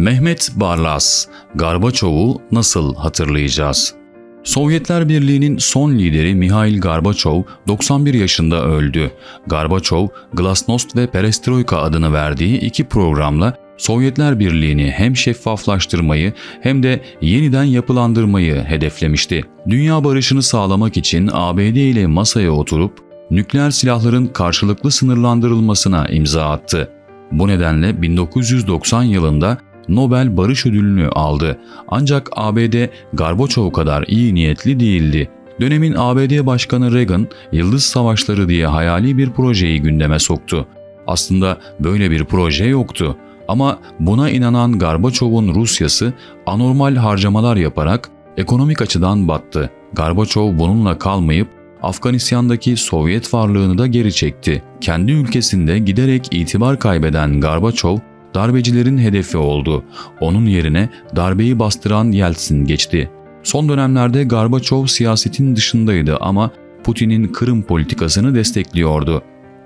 Mehmet Barlas, Garbaçov'u nasıl hatırlayacağız? Sovyetler Birliği'nin son lideri Mihail Gorbaçov 91 yaşında öldü. Gorbaçov, Glasnost ve Perestroika adını verdiği iki programla Sovyetler Birliği'ni hem şeffaflaştırmayı hem de yeniden yapılandırmayı hedeflemişti. Dünya barışını sağlamak için ABD ile masaya oturup nükleer silahların karşılıklı sınırlandırılmasına imza attı. Bu nedenle 1990 yılında Nobel Barış Ödülünü aldı. Ancak ABD Gorbaçov kadar iyi niyetli değildi. Dönemin ABD Başkanı Reagan, Yıldız Savaşları diye hayali bir projeyi gündeme soktu. Aslında böyle bir proje yoktu. Ama buna inanan Gorbaçov'un Rusyası anormal harcamalar yaparak ekonomik açıdan battı. Gorbaçov bununla kalmayıp Afganistan'daki Sovyet varlığını da geri çekti. Kendi ülkesinde giderek itibar kaybeden Gorbaçov, darbecilerin hedefi oldu. Onun yerine darbeyi bastıran Yeltsin geçti. Son dönemlerde Gorbaçov siyasetin dışındaydı ama Putin'in Kırım politikasını destekliyordu.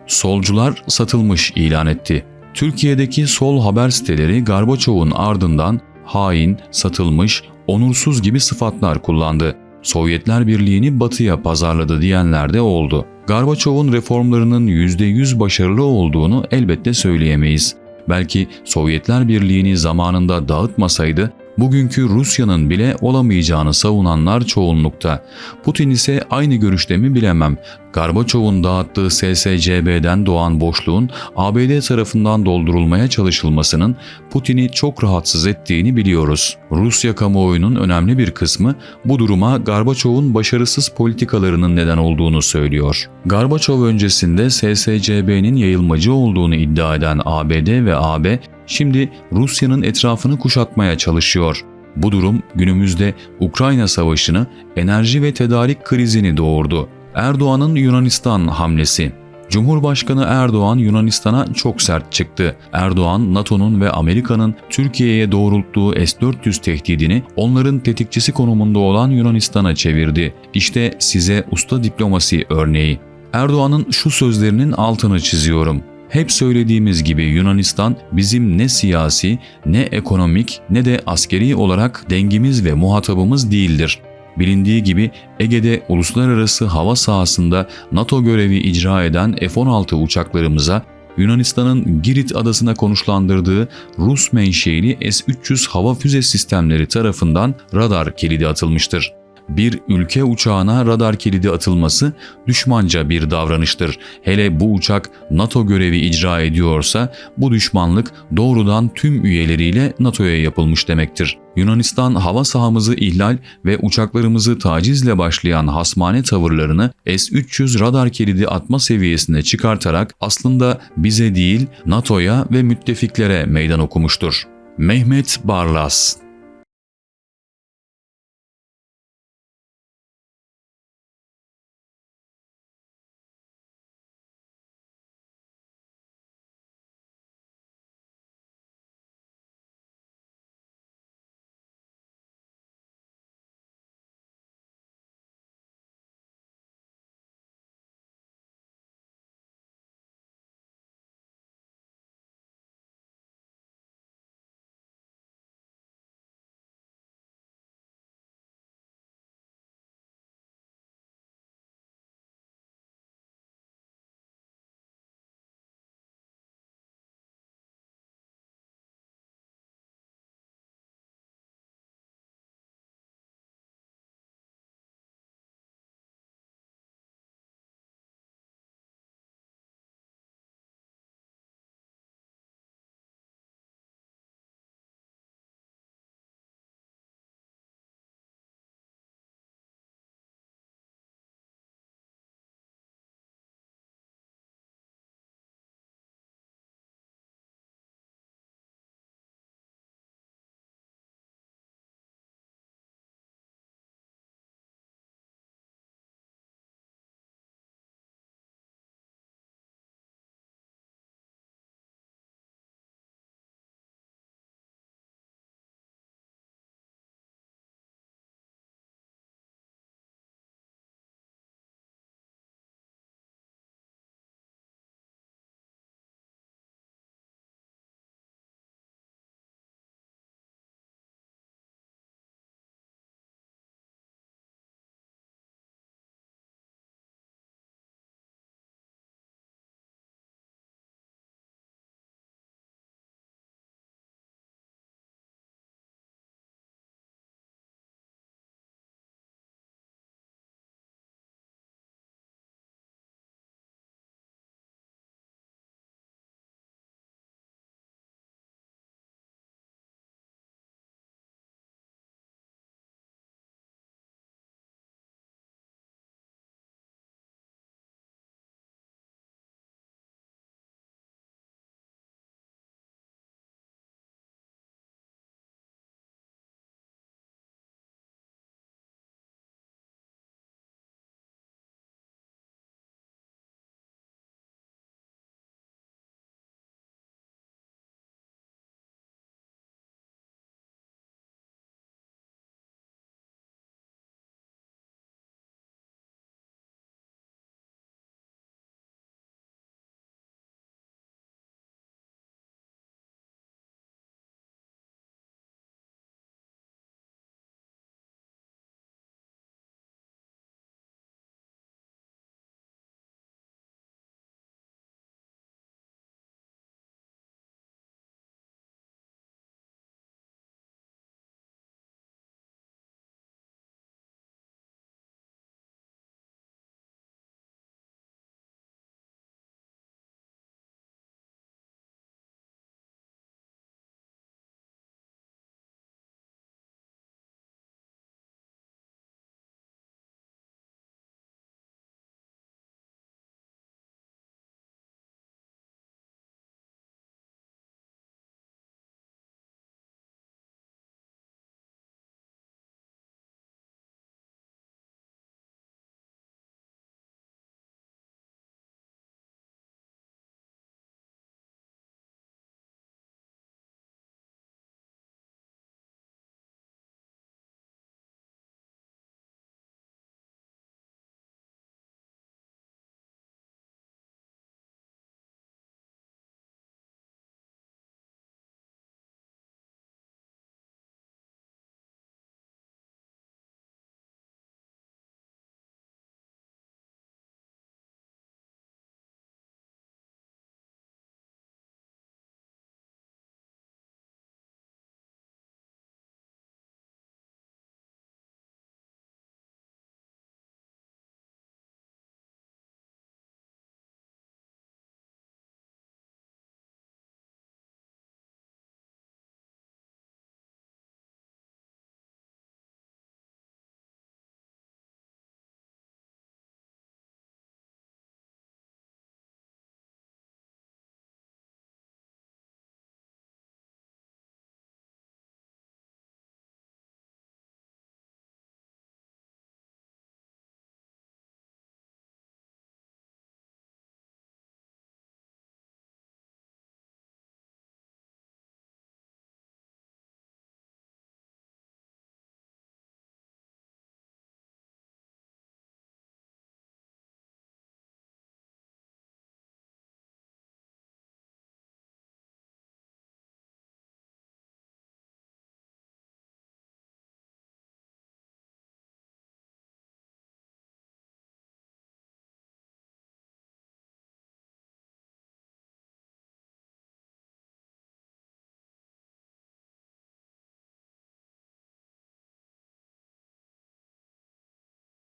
Solcular satılmış ilan etti. Türkiye'deki sol haber siteleri Gorbaçov'un ardından hain, satılmış, onursuz gibi sıfatlar kullandı. Sovyetler Birliği'ni batıya pazarladı diyenler de oldu. Gorbaçov'un reformlarının %100 başarılı olduğunu elbette söyleyemeyiz. Belki Sovyetler Birliği'ni zamanında dağıtmasaydı bugünkü Rusya'nın bile olamayacağını savunanlar çoğunlukta. Putin ise aynı görüşte mi bilemem. Gorbaçov'un dağıttığı SSCB'den doğan boşluğun ABD tarafından doldurulmaya çalışılmasının Putin'i çok rahatsız ettiğini biliyoruz. Rusya kamuoyunun önemli bir kısmı bu duruma Gorbaçov'un başarısız politikalarının neden olduğunu söylüyor. Gorbaçov öncesinde SSCB'nin yayılmacı olduğunu iddia eden ABD ve AB şimdi Rusya'nın etrafını kuşatmaya çalışıyor. Bu durum günümüzde Ukrayna Savaşı'nı, enerji ve tedarik krizini doğurdu. Erdoğan'ın Yunanistan hamlesi Cumhurbaşkanı Erdoğan Yunanistan'a çok sert çıktı. Erdoğan, NATO'nun ve Amerika'nın Türkiye'ye doğrulttuğu S-400 tehdidini onların tetikçisi konumunda olan Yunanistan'a çevirdi. İşte size usta diplomasi örneği. Erdoğan'ın şu sözlerinin altını çiziyorum. Hep söylediğimiz gibi Yunanistan bizim ne siyasi, ne ekonomik ne de askeri olarak dengimiz ve muhatabımız değildir. Bilindiği gibi Ege'de uluslararası hava sahasında NATO görevi icra eden F-16 uçaklarımıza Yunanistan'ın Girit adasına konuşlandırdığı Rus menşeili S-300 hava füze sistemleri tarafından radar kilidi atılmıştır bir ülke uçağına radar kilidi atılması düşmanca bir davranıştır. Hele bu uçak NATO görevi icra ediyorsa bu düşmanlık doğrudan tüm üyeleriyle NATO'ya yapılmış demektir. Yunanistan hava sahamızı ihlal ve uçaklarımızı tacizle başlayan hasmane tavırlarını S-300 radar kilidi atma seviyesine çıkartarak aslında bize değil NATO'ya ve müttefiklere meydan okumuştur. Mehmet Barlas